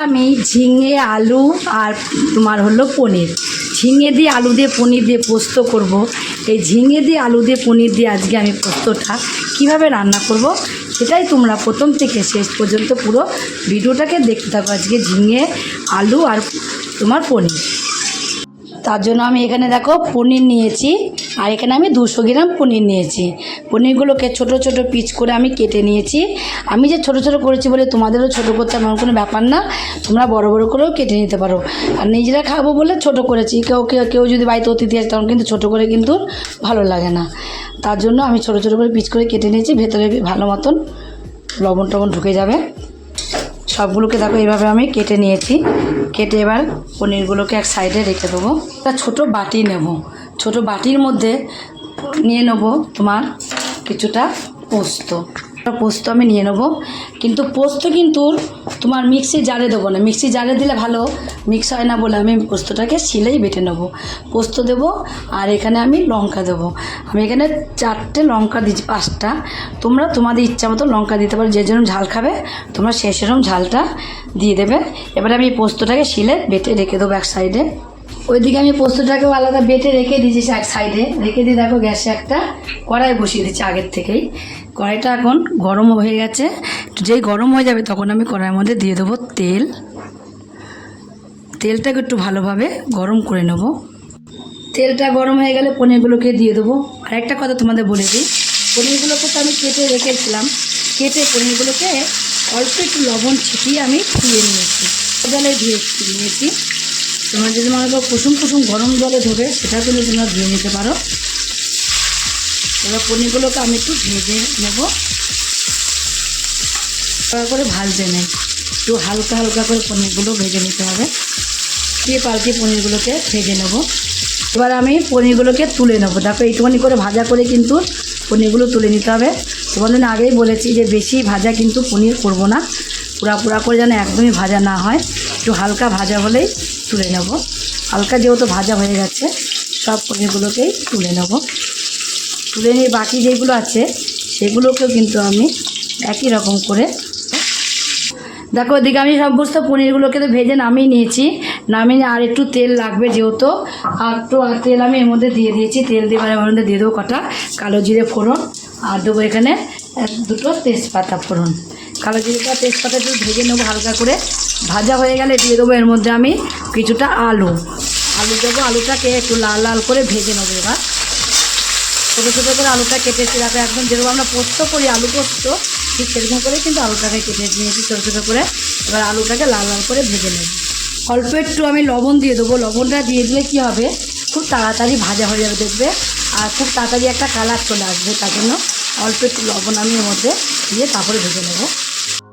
আমি ঝিঙে, আলু আর তোমার হলো পনির। ঝিঙে দিয়ে আলু দিয়ে পনির দিয়ে পোস্ত করব। এই ঝিঙে দিয়ে আলু দিয়ে পনির দিয়ে আজকে আমি পোস্তটা কীভাবে রান্না করব, সেটাই তোমরা প্রথম থেকে শেষ পর্যন্ত পুরো ভিডিওটাকে দেখতে থাকো আজকে ঝিঙে, আলু আর তোমার পনির। তার জন্য আমি এখানে দেখো পনির নিয়েছি। আর এখানে আমি দুশো গ্রাম পনির নিয়েছি। পনিরগুলোকে ছোট ছোট পিচ করে আমি কেটে নিয়েছি। আমি যে ছোট ছোট করেছি বলে তোমাদেরও ছোট করতে এমন কোনো ব্যাপার না, তোমরা বড় বড় করেও কেটে নিতে পারো। আর নিজেরা খাব বলে ছোট করেছি, কেউ কেউ কেউ যদি বাড়িতে অতিথি আসে তখন কিন্তু ছোট করে কিন্তু ভালো লাগে না। তার জন্য আমি ছোট ছোট করে পিচ করে কেটে নিয়েছি, ভেতরে ভালো মতন লবণ টবণ ঢুকে যাবে। সবগুলোকে দেখো এইভাবে আমি কেটে নিয়েছি। কেটে এবার পনিরগুলোকে এক সাইডে রেখে দেবো। একটা ছোটো বাটি নেব। ছোট বাটির মধ্যে নিয়ে নেব তোমার কিছুটা পোস্ত। পোস্ত আমি নিয়ে নেব। কিন্তু পোস্ত কিন্তু তোমার মিক্সি জারে দেবো না। মিক্সি জারে দিলে ভালো, মিক্স হয় না বলে আমি পোস্তটাকে শিলেই বেটে নেব। পোস্ত দেব আর এখানে আমি লঙ্কা দেবো। আমি এখানে চারটে লঙ্কা দিচ্ছি পাঁচটা। তোমরা তোমাদের ইচ্ছা মতো লঙ্কা দিতে পারো, যে যেরকম ঝাল খাবে, তোমরা সে সেরকম ঝালটা দিয়ে দেবে। এবারে আমি পোস্তটাকে শিলে বেটে রেখে দেবো এক সাইডে। ওইদিকে আমি পোস্তটাকেও আলাদা বেটে রেখে দিয়েছি এক সাইডে। রেখে দিয়ে দেখো গ্যাসে একটা কড়াই বসিয়ে দিচ্ছি আগের থেকেই। কড়াইটা এখন গরম হয়ে গেছে। যেই গরম হয়ে যাবে তখন আমি কড়াইয়ের মধ্যে দিয়ে দেবো তেল। তেলটাকে একটু ভালোভাবে গরম করে নেব। তেলটা গরম হয়ে গেলে পনিরগুলোকে দিয়ে দেবো। আর একটা কথা তোমাদের বলে দিই, পনিরগুলোকে তো আমি কেটে রেখেছিলাম। কেটে পনিরগুলোকে অল্প একটু লবণ ছিটিয়ে আমি ধুয়ে নিয়েছি। জলে ধুয়ে নিয়েছি। তোমরা যদি মনে করো কুসুম কুসুম গরম জলে ধোবে, সেটা কিন্তু তোমরা ধুয়ে নিতে পারো। এবার পনিরগুলোকে আমি একটু ভেজে নেব। হালকা করে ভাজতে নেই। একটু হালকা হালকা করে পনিরগুলো ভেজে নিতে হবে। দিয়ে পাল্টে পনিরগুলোকে ভেজে নেব। এবার আমি পনিরগুলোকে তুলে নেব। দেখো, এইটুখানি করে ভাজা করে কিন্তু পনিরগুলো তুলে নিতে হবে। তোমাদের আগেই বলেছি যে বেশি ভাজা কিন্তু পনির করব না। পুরা পুরা করে যেন একদমই ভাজা না হয়। একটু হালকা ভাজা হলেই তুলে নেব। হালকা যেহেতু ভাজা হয়ে গেছে, সব পনিরগুলোকেই তুলে নেব। তুলে নিয়ে বাকি যেগুলো আছে, সেগুলোকেও কিন্তু আমি একই রকম করে দেখো ওদিকে আমি সমস্ত পনিরগুলোকে তো ভেজে নামিয়ে নিয়েছি। নামিয়ে আর একটু তেল লাগবে যেহেতু। আর একটু আর তেল আমি এর মধ্যে দিয়ে দিয়েছি। তেল দিয়ে এর মধ্যে দিয়ে দেবো কটা। কালো জিরে ফোড়ন। আর দেবো এখানে দুটো তেজপাতা ফোড়ন। কালো জিরেটা তেজপাতা একটু ভেজে নেব হালকা করে। ভাজা হয়ে গেলে দিয়ে দেবো এর মধ্যে আমি কিছুটা আলু। আলু দেবো, আলুটাকে একটু লাল লাল করে ভেজে নেব এবার। ছোটো ছোটো করে আলুটা কেটেছি রাখো একদম যেরকম আমরা পোস্ত করি, আলু পোস্ত, ঠিক সেরকম করে কিন্তু আলুটাকে কেটে নিয়েছি ছোটো ছোটো করে। এবার আলুটাকে লাল লাল করে ভেজে নেব। অল্প একটু আমি লবণ দিয়ে দেবো। লবণটা দিয়ে দিলে কী হবে? খুব তাড়াতাড়ি ভাজা হয়ে যাবে দেখবে। আর খুব তাড়াতাড়ি একটা কালার চলে আসবে তার জন্য অল্প একটু লবণ আমি এর মধ্যে দিয়ে তারপরে ভেজে নেব।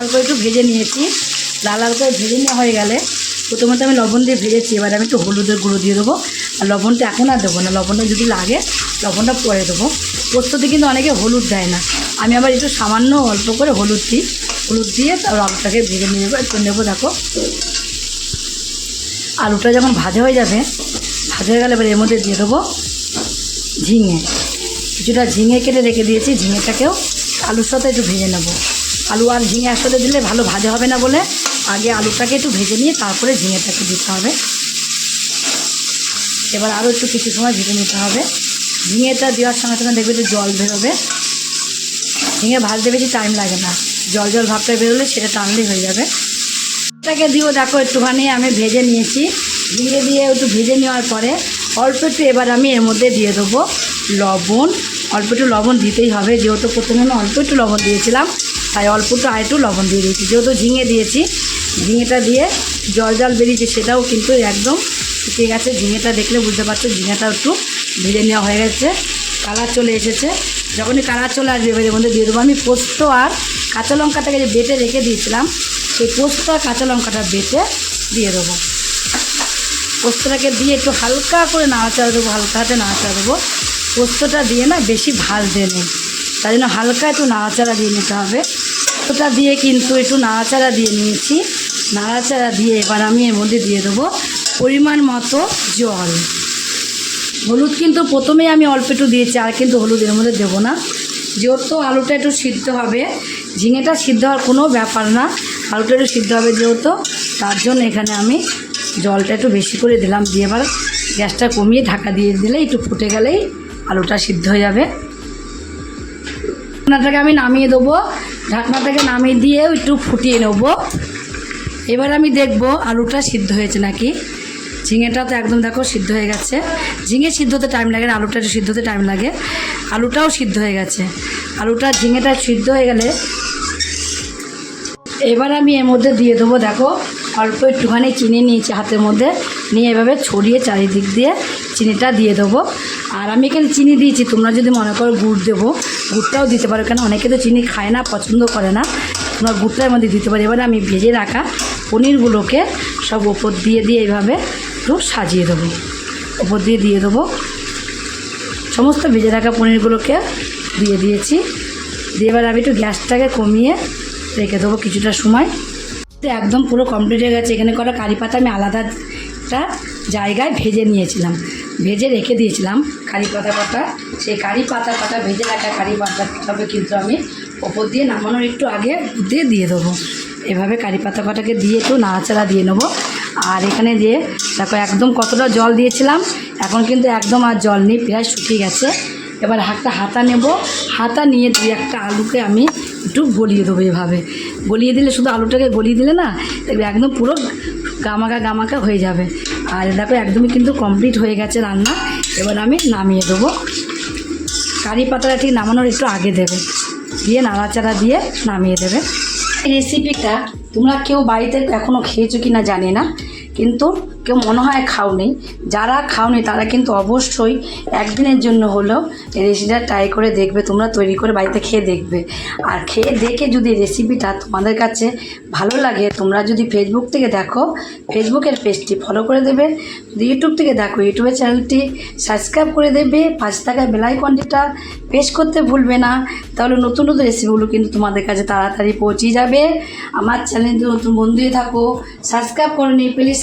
অল্প একটু ভেজে নিয়েছি। লাল লাল করে ভেজে নেওয়া হয়ে গেলে প্রথমত আমি লবণ দিয়ে ভেজেছি, এবার আমি একটু হলুদের গুঁড়ো দিয়ে দেবো। আর লবণটা এখন আর দেবো না, লবণটা যদি লাগে লবণটা পরে দেবো। পোস্ততে কিন্তু অনেকে হলুদ দেয় না। আমি আবার একটু সামান্য অল্প করে হলুদ দিই। হলুদ দিয়ে তারপর আলুটাকে ভেজে নিয়ে নেব, একটু নেব দেখো। আলুটা যখন ভাজা হয়ে যাবে, ভাজা হয়ে গেলে এবার এর মধ্যে দিয়ে দেবো ঝিঙে। কিছুটা ঝিঙে কেটে রেখে দিয়েছি, ঝিঙেটাকেও আলুর সাথে একটু ভেজে নেব। আলু আর ঝিঙে একসাথে দিলে ভালো ভাজা হবে না বলে আগে আলুটাকে একটু ভেজে নিয়ে তারপরে ঝিঙেটাকে দিতে হবে। এবার আরও একটু কিছু সময় ভেজে নিতে হবে। ঝিঙেটা দেওয়ার সঙ্গে সঙ্গে দেখবে যে জল বেরোবে। ঝিঙে ভাজতে বেশি টাইম লাগে না। জল জল ভাবটা বেরোলে সেটা টানলেই হয়ে যাবে। এটাকে দিয়েও দেখো একটুখানি আমি ভেজে নিয়েছি। ঝিঙে দিয়ে একটু ভেজে নেওয়ার পরে অল্প একটু এবার আমি এর মধ্যে দিয়ে দেবো লবণ। অল্প একটু লবণ দিতেই হবে। যেহেতু প্রথমে আমি অল্প একটু লবণ দিয়েছিলাম, তাই অল্প একটু আর একটু লবণ দিয়ে দিয়েছি। যেহেতু ঝিঙে দিয়েছি ঝিঙেটা দিয়ে জল জল বেরিয়েছে, সেটাও কিন্তু একদম শুকিয়ে গেছে। ঝিঙেটা দেখলে বুঝতে পারছ, ঝিঙেটা একটু ভেজে নেওয়া হয়ে গেছে। কালার চলে এসেছে। যখনই কালার চলে আসবে, এবার মধ্যে দিয়ে দেবো। আমি পোস্ত আর কাঁচা লঙ্কাটাকে যে বেটে রেখে দিয়েছিলাম, সেই পোস্ত আর কাঁচা লঙ্কাটা বেটে দিয়ে দেবো। পোস্তটাকে দিয়ে একটু হালকা করে নাড়াচাড়া দেবো, হালকা হাতে নাড়াচাড়া দেবো। পোস্তটা দিয়ে না বেশি ভাজতে নেই তাই জন্য হালকা একটু নাড়াচাড়া দিয়ে নিতে হবে। পোস্তটা দিয়ে কিন্তু একটু নাড়াচাড়া দিয়ে নিয়েছি। নাড়াচাড়া দিয়ে এবার আমি এর মধ্যে দিয়ে দেবো পরিমাণ মতো জল। হলুদ কিন্তু প্রথমেই আমি অল্প একটু দিয়েছি, আর কিন্তু হলুদ এর মধ্যে দেবো না। যেহেতু আলুটা একটু সিদ্ধ হবে, ঝিঙেটা সিদ্ধ হওয়ার কোনো ব্যাপার না, আলুটা একটু সিদ্ধ হবে যেহেতু, তার জন্য এখানে আমি জলটা একটু বেশি করে দিলাম, দিয়ে এবার গ্যাসটা কমিয়ে ঢাকা দিয়ে দিলে একটু ফুটে গেলেই আলুটা সিদ্ধ হয়ে যাবে। ঢাকনাটাকে আমি নামিয়ে দেবো, ঢাকনাটাকে নামিয়ে দিয়ে একটু ফুটিয়ে নেব। এবার আমি দেখব আলুটা সিদ্ধ হয়েছে নাকি। ঝিঙেটা তো একদম দেখো সিদ্ধ হয়ে গেছে। ঝিঙে সিদ্ধ হতে টাইম লাগে না, আলুটা একটু সিদ্ধ হতে টাইম লাগে। আলুটাও সিদ্ধ হয়ে গেছে। আলুটা, ঝিঙেটা সিদ্ধ হয়ে গেলে এবার আমি এর মধ্যে দিয়ে দেবো, দেখো, অল্প একটুখানি চিনি নিয়েছি হাতের মধ্যে। নিয়ে এভাবে ছড়িয়ে চারিদিক দিয়ে চিনিটা দিয়ে দেবো। আর আমি এখানে চিনি দিয়েছি, তোমরা যদি মনে করো গুড় দেবো, গুড়টাও দিতে পারো, কেন অনেকে তো চিনি খায় না, পছন্দ করে না। তোমরা গুড়টার মধ্যে দিতে পারো। এবারে আমি ভেজে রাখা পনিরগুলোকে সব ওপর দিয়ে দিয়ে এইভাবে একটু সাজিয়ে দেবো। ওপর দিয়ে দিয়ে দেবো। সমস্ত ভেজে রাখা পনিরগুলোকে দিয়ে দিয়েছি। দিয়ে এবার আমি একটু গ্যাসটাকে কমিয়ে রেখে দেবো কিছুটা সময়। একদম পুরো কমপ্লিট হয়ে গেছে। এখানে করা কারি পাতা আমি আলাদা একটা জায়গায় ভেজে নিয়েছিলাম। ভেজে রেখে দিয়েছিলাম কারি পাতা পাতা। সেই কারি পাতা পাতা ভেজে রাখা কারি পাতা পাতাকে কিন্তু আমি ওপর দিয়ে নামানোর একটু আগে দিয়ে দিয়ে দেবো। এভাবে কারি পাতা পাতাকে দিয়ে একটু নাড়াচাড়া দিয়ে নেব। আর এখানে যে দেখো একদম কতটা জল দিয়েছিলাম, এখন কিন্তু একদম আর জল নেই, প্রায় শুকিয়ে গেছে। এবার একটা হাতা নেব। হাতা নিয়ে দুই একটা আলুকে আমি একটু গলিয়ে দেবো এভাবে। গলিয়ে দিলে শুধু আলুটাকে গলিয়ে দিলে না, দেখবে একদম পুরো গামাকা গামাকা হয়ে যাবে। আর দেখো একদমই কিন্তু কমপ্লিট হয়ে গেছে রান্না। এবার আমি নামিয়ে দেবো। কারি পাতাটা ঠিক নামানোর একটু আগে দেবে। দিয়ে নাড়াচাড়া দিয়ে নামিয়ে দেবে। এই রেসিপিটা তোমরা কেউ বাড়িতে এখনও খেয়েছো কি না জানি না। কিন্তু কেউ মনে হয় খাওনি। যারা খাওনি, তারা কিন্তু অবশ্যই একদিনের জন্য এই রেসিপিটা ট্রাই করে দেখবে, তোমরা তৈরি করে বাড়িতে খেয়ে দেখবে। আর খেয়ে দেখে যদি রেসিপিটা তোমাদের কাছে ভালো লাগে, তোমরা যদি ফেসবুক থেকে দেখো ফেসবুকের পেজটি ফলো করে দেবে। যদি ইউটিউব থেকে দেখো ইউটিউবের চ্যানেলটি সাবস্ক্রাইব করে দেবে। পাঁচ টাকায় বেলাইকনটিটা পেশ করতে ভুলবে না। তাহলে নতুন নতুন রেসিপিগুলো কিন্তু তোমাদের কাছে তাড়াতাড়ি পৌঁছে যাবে। আমার চ্যানেল নতুন বন্ধু হয়ে থাকো সাবস্ক্রাইব করে নিই প্লিজ